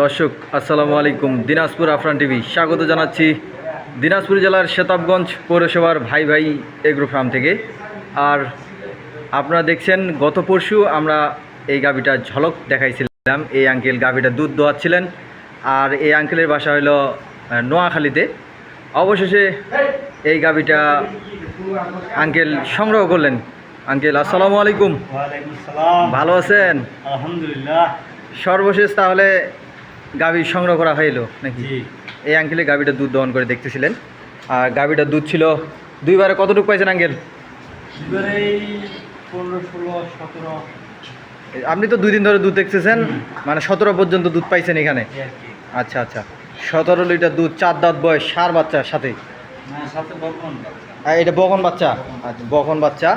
দর্শক আসসালামু আলাইকুম। দিনাজপুর আফরান টিভি স্বাগত জানাচ্ছি দিনাজপুর জেলার শেতাবগঞ্জ পৌরসভার ভাই ভাই এগ্রো ফার্ম থেকে। আর আপনারা দেখছেন গত পরশু আমরা এই গাভিটার ঝলক দেখাইছিলাম। এই আঙ্কেল গাভিটা দুধ দোয়াচ্ছিলেন। আর এই আঙ্কেলের বাসা হলো নোয়াখালীতে। অবশেষে এই গাভিটা আঙ্কেল সংগ্রহ করলেন। আঙ্কেল আসসালামু আলাইকুম। ভালো আছেন? আলহামদুলিল্লাহ। সর্বশেষ তাহলে গাভী সংগ্রহ করা হইল নাকি? এই আঙ্কেলে গাভীটা দুধ দহন করে দেখতেছিলেন। আর গাভীটার দুধ ছিল দুইবারে কতটুকু পাইছেন আঙ্কেল? আপনি তো দুই দিন ধরে দুধ দেখতেছেন মানে সতেরো পর্যন্ত দুধ পাইছেন এখানে? আচ্ছা আচ্ছা। সতেরো লিটার দুধ চার দাঁত বয়স সার বাচ্চার সাথে? এটা বকন বাচ্চা? আচ্ছা বকন বাচ্চা।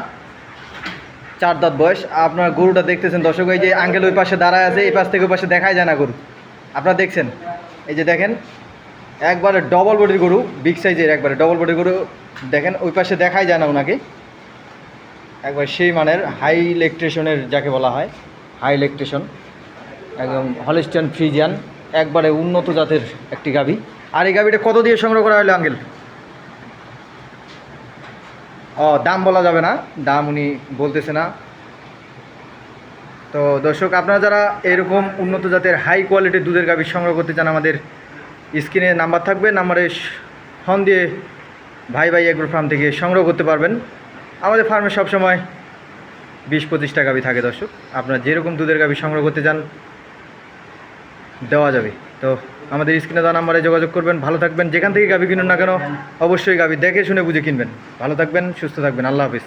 চার দাঁত বয়স। আপনার গরুটা দেখতেছেন দর্শক এই যে আঙ্কেল ওই পাশে দাঁড়ায় আছে এই পাশ থেকে ওই পাশে দেখাই যায় না গরু। আপনারা দেখছেন, এই যে দেখেন, একবারে ডবল বডির গরু বিগ সাইজের একবারে ডবল বডির গরু, দেখেন, ওই পাশে দেখাই যায় না ওনাকে। একবার সেই মানের হাই ইলেকট্রিশনের যাকে বলা হয় হাই ইলেকট্রিশন একদম হলিস্টান ফ্রিজিয়ান একবারে উন্নত জাতের একটি গাভি। আর এই গাভিটা কত দিয়ে সংগ্রহ করা হলো, আঙ্কেল? ও, দাম বলা যাবে না, দাম উনি বলতেছে না। তো দর্শক, আপনারা যারা এরকম উন্নত জাতের হাই কোয়ালিটির দুধের গাভী সংগ্রহ করতে চান আমাদের স্ক্রিনে নাম্বার থাকবে, নাম্বারে ফোন দিয়ে ভাই ভাই এগ্রো ফার্ম থেকে সংগ্রহ করতে পারবেন। আমাদের ফার্মে সবসময় বিশ পঁচিশটা গাভী থাকে দর্শক। আপনারা যেরকম দুধের গাভী সংগ্রহ করতে চান, দেওয়া যাবে। তো আমাদের স্ক্রিনে দেওয়া নাম্বারে যোগাযোগ করবেন, ভালো থাকবেন। যেখান থেকে গাভী কিনুন না কেন, অবশ্যই গাভী দেখে শুনে বুঝে কিনবেন। ভালো থাকবেন, সুস্থ থাকবেন। আল্লাহ হাফিজ।